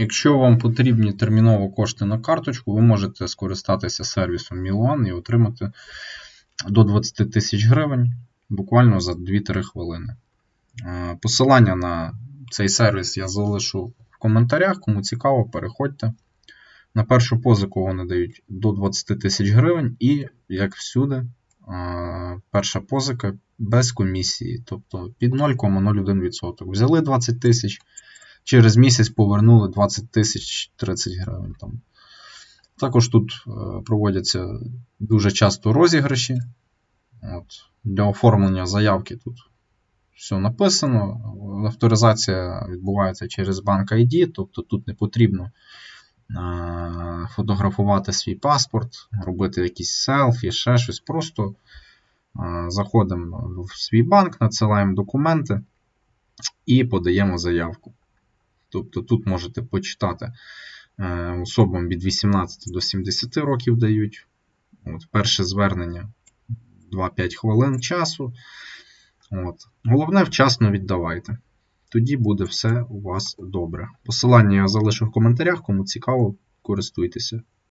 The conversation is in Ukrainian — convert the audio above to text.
Якщо вам потрібні терміново кошти на карточку, ви можете скористатися сервісом Мілуан і отримати до 20 тисяч гривень буквально за 2-3 хвилини. Е, Посилання на цей сервіс я залишу в коментарях. Кому цікаво, переходьте. На першу позику вони дають до 20 тисяч гривень, і, як всюди, е, перша позика без комісії, тобто під 0,01%. Взяли 20 тисяч, через місяць повернули 20 тисяч 30 гривень. Там. Також тут е, проводяться дуже часто розіграші. От. Для оформлення заявки тут все написано. Авторизація відбувається через банк ID, тобто тут не потрібно е, фотографувати свій паспорт, робити якісь селфі, ще щось. Просто е, заходимо в свій банк, надсилаємо документи і подаємо заявку. Тобто тут можете почитати е, особам від 18 до 70 років дають. От, перше звернення 2-5 хвилин часу. От. Головне, вчасно віддавайте. Тоді буде все у вас добре. Посилання я залишу в коментарях, кому цікаво, користуйтеся.